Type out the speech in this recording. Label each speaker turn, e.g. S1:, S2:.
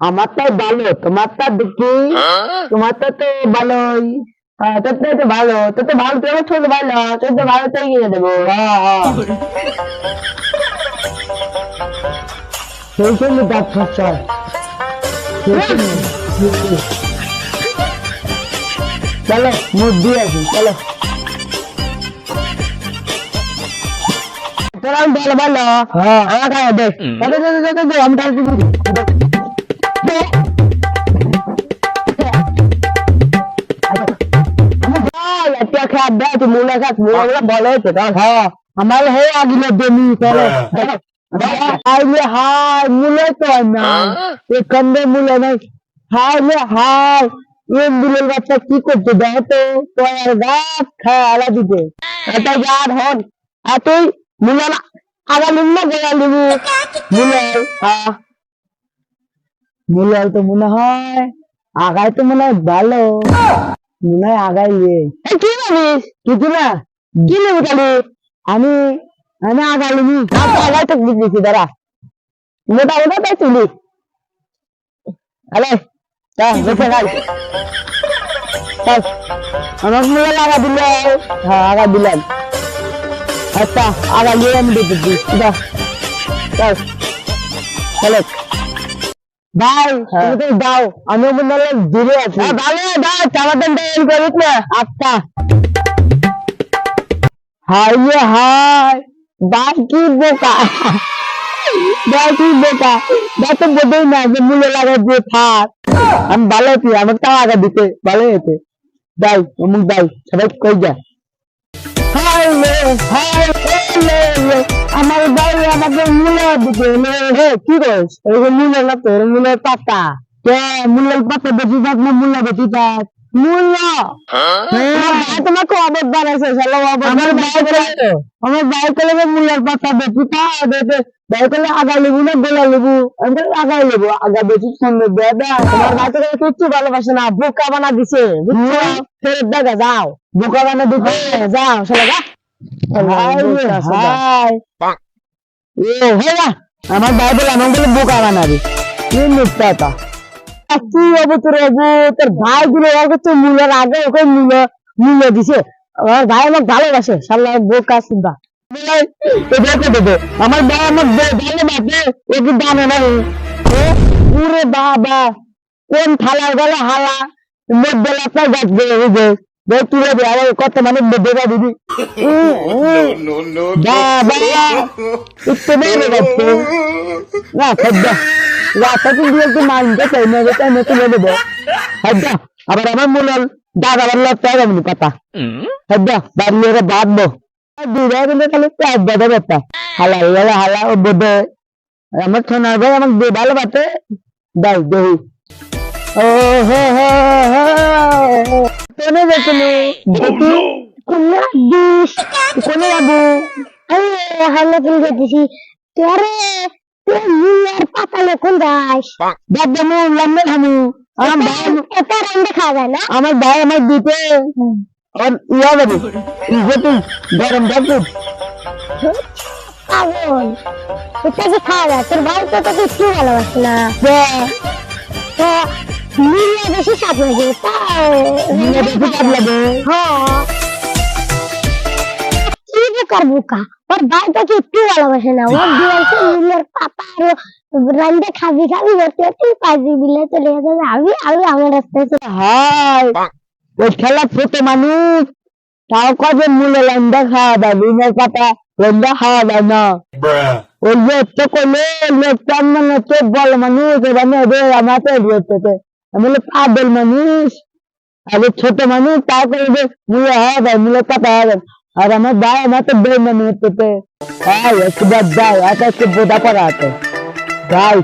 S1: আমারটাই ভালো তোমারটা দেখি। তোমারটা তো ভালোই। হ্যাঁ তো ভালো তোর তো ভালো তোর ছোট ভালো তোর তো ভালো তো কিনে দেবো। হ্যাঁ হ্যাঁ। সেই জন্য দাঁত চলো মুখ দিয়ে আসি চলো। তোরা আমি ভালো ভালো হ্যাঁ। আমার খাওয়া দেখ দে দে দে দে দে আমি তাহলে দিবি আমার হয়ে। আগিলে দেমি করে হাইলে হাই মুলে তো না। এ কন্দে মুলে নাই। হাইলে হাই এ মুলের বাচ্চা কি করছে দেখো তো তোমার গাছ খায় আলা দিতে। এটা যার হন আর তুই মুলে না আবার নিম্ন গোলা নিবি মুলে হ্যাঁ মুলে তো মনে হয় আগায় তো মনে হয় ভালো। মনে হয় আগাই ইয়ে কি জানিস কিছু না কি নেব তাহলে? আমি আমি আগাই নিবি আগাই তো দিচ্ছি দাঁড়া। মোটা মোটা তাই তুলি। আরে তা বেঁচে আমার লাগা দিলে হ্যাঁ। আগা দিলাম। আচ্ছা আগা নিয়ে আমি দিতেছি। যা চল চলো। ভাই তুমি তো দাও। আমি মনে হলো দূরে আছি। ভালো দাও চালাতেন এর করিস না। আচ্ছা। হাই রে হাই ভাই কি বোকা। ভাই কি বোকা। ভাই তো বোধই না যে মূল্য লাগাই দিয়ে থাক। আমি ভালো আছি আমাকে তাও আগা দিতে ভালো হয়েছে। দাই অমুক দাই সবাই কই যা। হাই রে হাই রে আমার ভাই আমাকে মূল্য দিতে হে কি করিস এরকম মূল্য না তো এরকম পাতা। কে? মূল্যের পাতা বেশি থাক না মূল্য বেশি থাক? হ্যাঁ তোমাকে অবদান আছে চলো আমার ভাই করে আমার ভাই করে মূল্যের পাতা বেশি থাক দেখে ভাই করে আগা লেবু না গোলা লেবু? আমি লেবু আগা বেশি সুন্দর দাদা তোমার ভাই কিচ্ছু ভালোবাসে না বোকা বানা দিছে বুঝছ? ফেরত দেখা যাও। বোকা বানা দিতে যাও চলে আমার ভাই আমার বলে বোকা বানাবি কি মিথ্যা তা কি তোর হব? তোর ভাই গুলো ওর কাছে মূল্যের আগে ওকে মূল্য মূল্য দিছে। আমার ভাই আমার ভালোবাসে সাল্লাহ বোকা সুদ্ধা দেবে। আমার ভাই আমার ভালো বাপে ও কি দানে না পুরে বাবা কোন থালার গলা হালা মধ্যে গাছ দে আমার কত মানে দেবা? দিদি
S2: no,
S1: বাবা! একটু না সদ্যা রাস্তাকে দিয়ে একটু মাইন্ডে চাই না যেটা আমি তুলে দেবো সদ্যা আবার আমার মনে হল দাগ আবার হবে কথা। সদ্যা বাড়িয়ে ওরা বাঁধবো দুধা কিন্তু খালি প্যাট বেঁধে ব্যাপার হালা হালা হালা ও বোধে। আমার সোনার ভাই আমাকে ভালো বাতে দাই দেহি। ও হো হো হো। কোনে দেখলি দেখি কোনে দিস কোনে যাব
S3: আমি হামলা ফুল করতেছি তোরে তুই মুলার পাতা লক্ষণ যাস?
S1: দাদা মু লম্বে খামু আমার ভাই
S3: এত রান্না খাওয়া যায় না?
S1: আমার ভাই আমার দিতে আর ইয়া যাবে ইজতে গরম থাকুক
S3: পাগল। এটা কি খাওয়া যায় তোর ভাই তো তোকে একটু ভালোবাসে না। তো মুলা বেশি চাপ লাগে
S1: নিয়ে বেশি কাপ লাগে?
S3: হ্যাঁ। কি বেকার বোকা ওর তোকে একটু ভালোবাসে না। ওর দিয়েছে মুলার পাতা আর রান্দে খাবি খাবি করতে তুই পাইবি বিলে চলে গেছে। আমি আমি আমার রাস্তায় চলে
S1: হাই! ওই খেলা ছোট মানুষ। তাও কবে মূলে লম্বা খাওয়া যায় বিনের পাতা লম্বা খাওয়া যায় না। ওই যে তো করলে লোকটা মানে তো বল মানুষ। এবার আমাকে আমি বলি পাগল মানুষ, আগে ছোট মানুষ, তারপরে করে যে মূলে হওয়া যায়, মূলে পাতা হওয়া যায়। আর আমার ভাই আমার তো বের মানুষ হতে হ্যাঁ এত একটু বোঝা পড়া আছে। যাই।